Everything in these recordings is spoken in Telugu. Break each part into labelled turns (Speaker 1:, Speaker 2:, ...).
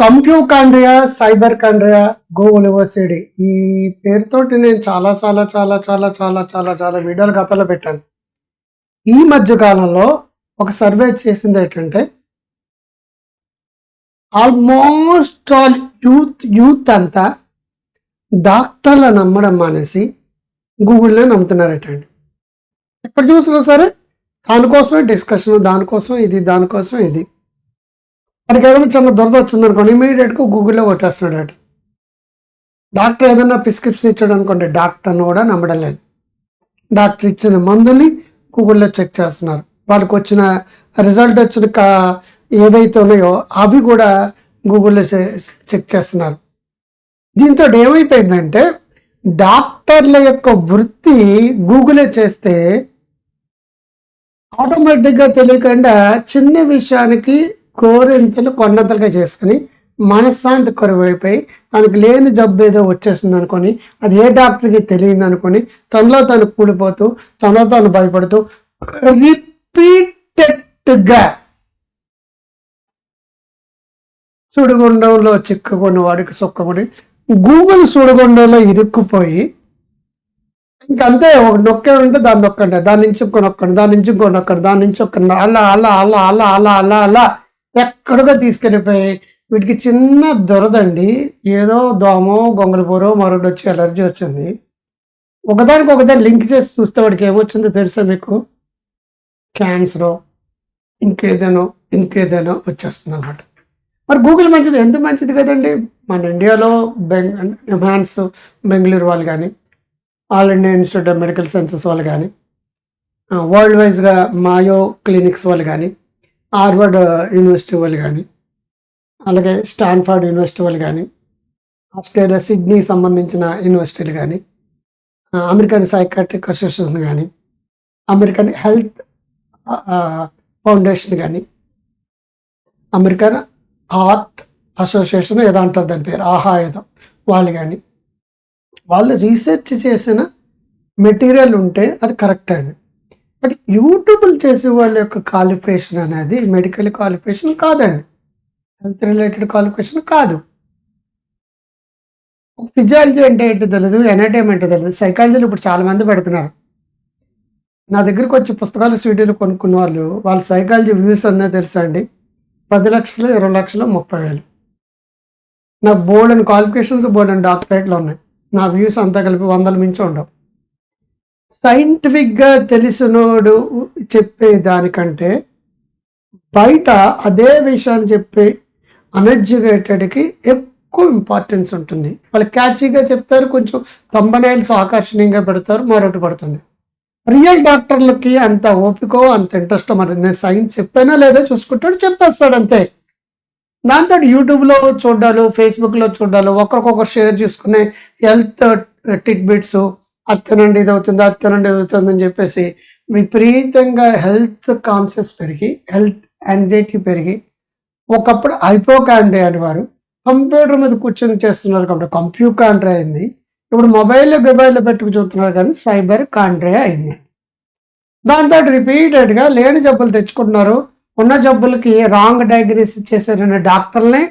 Speaker 1: కంప్యూకాండ్రియా సైబర్ కాండ్రియా గూగుల్ యూనివర్సిటీ ఈ పేరుతోటి నేను చాలా చాలా చాలా చాలా చాలా చాలా చాలా వీడియోలు గతలో పెట్టాను. ఈ మధ్య కాలంలో ఒక సర్వే చేసింది ఏంటంటే ఆల్మోస్ట్ ఆల్ యూత్ యూత్ అంతా డాక్టర్ల నమ్మడం మానేసి గూగుల్నే నమ్ముతున్నారటండి. ఎక్కడ చూసినా సరే దానికోసమే డిస్కషన్ దానికోసం ఇది దానికోసం ఇది. వాడికి ఏదైనా చిన్న దురద వచ్చింది అనుకోండి ఇమీడియట్గా గూగుల్లో కొట్టేస్తున్నాడు అట డాక్టర్ ఏదైనా ప్రిస్క్రిప్షన్ ఇచ్చాడు అనుకోండి డాక్టర్ని కూడా నమ్మడం లేదు. డాక్టర్ ఇచ్చిన మందుల్ని గూగుల్లో చెక్ చేస్తున్నారు. వాళ్ళకి వచ్చిన రిజల్ట్ వచ్చిన కా ఏవైతే ఉన్నాయో అవి కూడా గూగుల్లో చెక్ చేస్తున్నారు. దీంతో ఏమైపోయిందంటే డాక్టర్ల యొక్క వృత్తి గూగులే చేస్తే ఆటోమేటిక్గా తెలియకుండా చిన్న విషయానికి కోరింతలు కొండంతలుగా చేసుకుని మనశ్శాంతి కరువైపోయి తనకు లేని జబ్బు ఏదో వచ్చేస్తుంది అనుకొని అది ఏ డాక్టర్కి తెలియదు అనుకొని తనలో తను కూలిపోతూ తనలో తాను భయపడుతూ రిపీటెడ్గా సుడిగుండంలో చిక్కుకున్న వాడికి సుక్కముడి గూగుల్ సుడిగుండంలో ఇరుక్కుపోయి ఇంకంతే ఒక నొక్కే ఉంటే దాన్ని నొక్కండి దాని నుంచి ఇంకో నొక్కండి దాని నుంచి ఇంకో నొక్కండి దాని నుంచి ఒక్కండి అలా అలా అలా అలా అలా అలా అలా ఎక్కడికో తీసుకెళ్ళిపోయి వీటికి చిన్న దొరదండి. ఏదో దోమో గొంగళపూరో మరొకటి వచ్చి ఎలర్జీ వచ్చింది. ఒకదానికి ఒకదాన్ని లింక్ చేసి చూస్తే వాడికి ఏమొచ్చిందో తెలుసా మీకు? క్యాన్సరో ఇంకేదేనో ఇంకేదేనో వచ్చేస్తుంది అనమాట మరి గూగుల్ మంచిది. ఎందుకు మంచిది కదండి? మన ఇండియాలో బెంగ్ ఎమాన్స్ బెంగళూరు వాళ్ళు కానీ All India Institute of Medical Sciences వాళ్ళు కానీ వరల్డ్ వైజ్గా మాయో క్లినిక్స్ వాళ్ళు కానీ హార్వర్డ్ యూనివర్సిటీ వాళ్ళు కానీ అలాగే స్టాన్ఫర్డ్ యూనివర్సిటీ వాళ్ళు కానీ ఆస్ట్రేలియా సిడ్నీ సంబంధించిన యూనివర్సిటీలు కానీ అమెరికన్ సైకాట్రిక్ అసోసియేషన్ కానీ అమెరికన్ హెల్త్ ఫౌండేషన్ కానీ అమెరికన్ హార్ట్ అసోసియేషన్ ఏదో అంటారు దాని పేరు ఆహా ఏదో వాళ్ళు కానీ. వాళ్ళు రీసెర్చ్ చేసిన మెటీరియల్ ఉంటే అది కరెక్ట్ అండి. బట్ యూట్యూబ్లు చేసే వాళ్ళ యొక్క క్వాలిఫికేషన్ అనేది మెడికల్ క్వాలిఫికేషన్ కాదండి. హెల్త్ రిలేటెడ్ క్వాలిఫికేషన్ కాదు. ఫిజియాలజీ అంటే ఏంటి తెలియదు ఎంటర్టైన్మెంట్ తెలియదు సైకాలజీలో ఇప్పుడు చాలామంది పెడుతున్నారు. నా దగ్గరికి వచ్చి పుస్తకాలు సీడీలు కొనుక్కున్న వాళ్ళు వాళ్ళ సైకాలజీ వ్యూస్ అన్నది తెలుసా అండి? పది లక్షలు ఇరవై లక్షలు ముప్పై వేలు. నాకు బోల్డ్ అండ్ క్వాలిఫికేషన్స్ బోల్డ్ అండ్ డాక్టరేట్లు ఉన్నాయి. నా వ్యూస్ అంతా కలిపి వందల మించి ఉండవు. సైంటిఫిక్గా తెలిసినోడు చెప్పే దానికంటే బయట అదే విషయాన్ని చెప్పే అన్ఎడ్యుకేటెడ్కి ఎక్కువ ఇంపార్టెన్స్ ఉంటుంది. వాళ్ళు క్యాచీగా చెప్తారు కొంచెం తొంభైల్స్ ఆకర్షణీయంగా పెడతారు మరొకటి పడుతుంది. రియల్ డాక్టర్లకి అంత ఓపికో అంత ఇంట్రెస్ట్ మరి నేను సైన్స్ చెప్పానా లేదో చూసుకుంటాడు చెప్పేస్తాడు అంతే. దాంతో యూట్యూబ్లో చూడాలి ఫేస్బుక్లో చూడాలి ఒకరికొకరు షేర్ చేసుకునే హెల్త్ టిక్ బిట్స్ అత్తనండి ఇది అవుతుంది అత్తనండి ఇది అవుతుందని చెప్పేసి విపరీతంగా హెల్త్ కాన్షియస్ పెరిగి హెల్త్ యాంగ్జైటీ పెరిగి ఒకప్పుడు హైపోకాండ్రే అనేవారు కంప్యూటర్ మీద కూర్చొని చేస్తున్నారు కాబట్టి కంప్యూకాండ్రే అయింది. ఇప్పుడు మొబైల్ మొబైల్లో పెట్టుకు చూస్తున్నారు కానీ సైబర్ కాండ్రే అయింది. దాంతో రిపీటెడ్గా లేని జబ్బులు తెచ్చుకుంటున్నారు. ఉన్న జబ్బులకి రాంగ్ డయాగ్నోస్ చేశారనే డాక్టర్లనే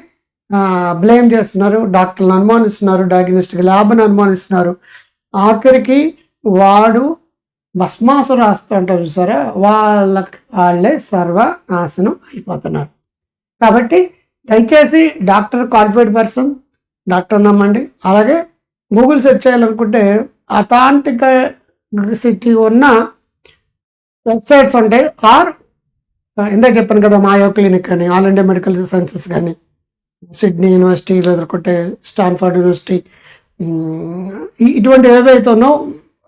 Speaker 1: బ్లేమ్ చేస్తున్నారు. డాక్టర్లను అనుమానిస్తున్నారు. డయాగ్నోస్టిక్ ల్యాబ్ని అనుమానిస్తున్నారు. ఆఖరికి వాడు భస్మాసు రాస్తుంటారు చూసారా? వాళ్ళకి వాళ్ళే సర్వనాశనం అయిపోతున్నారు. కాబట్టి దయచేసి డాక్టర్ క్వాలిఫైడ్ పర్సన్ డాక్టర్ నమ్మండి. అలాగే గూగుల్ సెర్చ్ చేయాలనుకుంటే అథాంటిక్ సిటీ ఉన్న వెబ్సైట్స్ ఉంటాయి ఆర్ ఇందాక చెప్పాను కదా మాయో క్లినిక్ అని ఆల్ ఇండియా మెడికల్ సైన్సెస్ కానీ సిడ్నీ యూనివర్సిటీ లేదంటే స్టాన్ఫర్డ్ యూనివర్సిటీ ఇటువంటి ఏవైతే ఉన్నో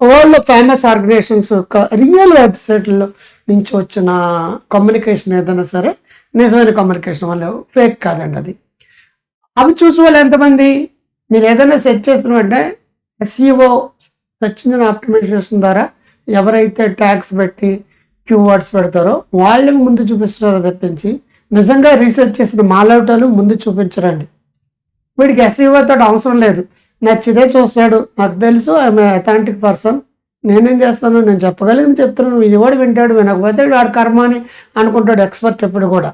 Speaker 1: వరల్డ్ ఫేమస్ ఆర్గనైజేషన్స్ యొక్క రియల్ వెబ్సైట్లో నుంచి వచ్చిన కమ్యూనికేషన్ ఏదైనా సరే నిజమైన కమ్యూనికేషన్ వల్ల ఫేక్ కాదండి అది. అవి చూసి వాళ్ళు ఎంతమంది? మీరు ఏదైనా సెర్చ్ చేస్తున్నామంటే ఎస్ఈఓ సెర్చ్ ఇంజిన్ ఆప్టిమైజేషన్ ద్వారా ఎవరైతే ట్యాగ్స్ పెట్టి వర్డ్స్ పెడతారో వాళ్ళని ముందు చూపిస్తున్నారో తప్పించి నిజంగా రీసెర్చ్ చేసిన మాలవటాలు ముందు చూపించరండి. వీడికి ఎస్ఈఓతో అవసరం లేదు. నచ్చితే చూస్తాడు. నాకు తెలుసు ఆమె అథాంటిక్ పర్సన్ నేనేం చేస్తాను నేను చెప్పగలిగింది చెప్తున్నాను. వినివాడు వింటాడు? వినకపోతే వాడు కర్మ అని అనుకుంటాడు ఎక్స్పర్ట్ ఎప్పుడు కూడా.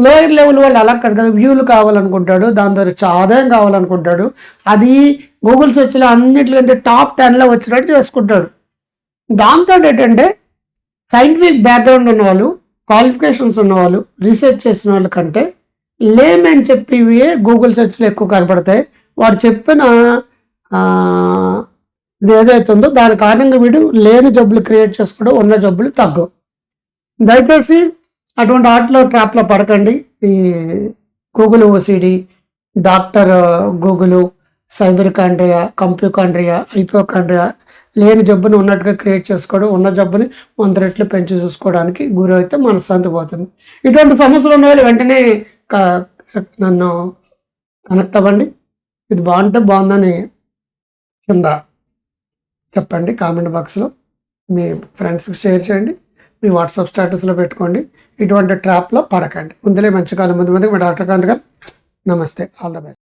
Speaker 1: లోయర్ లెవెల్ వాళ్ళు అలా కాదు కదా వ్యూలు కావాలనుకుంటాడు. దాని ద్వారా ఆదాయం కావాలనుకుంటాడు. అది గూగుల్ సెర్చ్లో అన్నిటికంటే టాప్ టెన్లో వచ్చినట్టు చేసుకుంటాడు. దాంతో ఏంటంటే సైంటిఫిక్ బ్యాక్గ్రౌండ్ ఉన్నవాళ్ళు క్వాలిఫికేషన్స్ ఉన్నవాళ్ళు రీసెర్చ్ చేసిన వాళ్ళ కంటే లేమని చెప్పివే చెప్పివి గూగుల్ సెర్చ్లో ఎక్కువ కనపడతాయి. వాడు చెప్పిన ఇది ఏదైతే ఉందో దాని కారణంగా వీడు లేని జబ్బులు క్రియేట్ చేసుకోవడం ఉన్న జబ్బులు తగ్గవు. దయచేసి అటువంటి ఆటలో ట్రాప్లో పడకండి. ఈ Google OCD doctor Google cyberchondria compuchondria hypochondria లేని జబ్బుని ఉన్నట్టుగా క్రియేట్ చేసుకోవడం ఉన్న జబ్బుని వంద రెట్లు పెంచి చూసుకోవడానికి గురైతే మనశ్శాంతి పోతుంది. ఇటువంటి సమస్యలు ఉన్న వాళ్ళు వెంటనే క- నన్ను కనెక్ట్ అవ్వండి. ఇది బాగుంటే బాగుందని కింద చెప్పండి కామెంట్ బాక్స్లో. మీ ఫ్రెండ్స్కి షేర్ చేయండి మీ వాట్సాప్ స్టేటస్లో పెట్టుకోండి. ఇటువంటి ట్రాప్లో పడకండి. ముందులే మంచి కాలం ముందు ముందుకు. మీ డాక్టర్ కాంత్ గారు నమస్తే. All the best.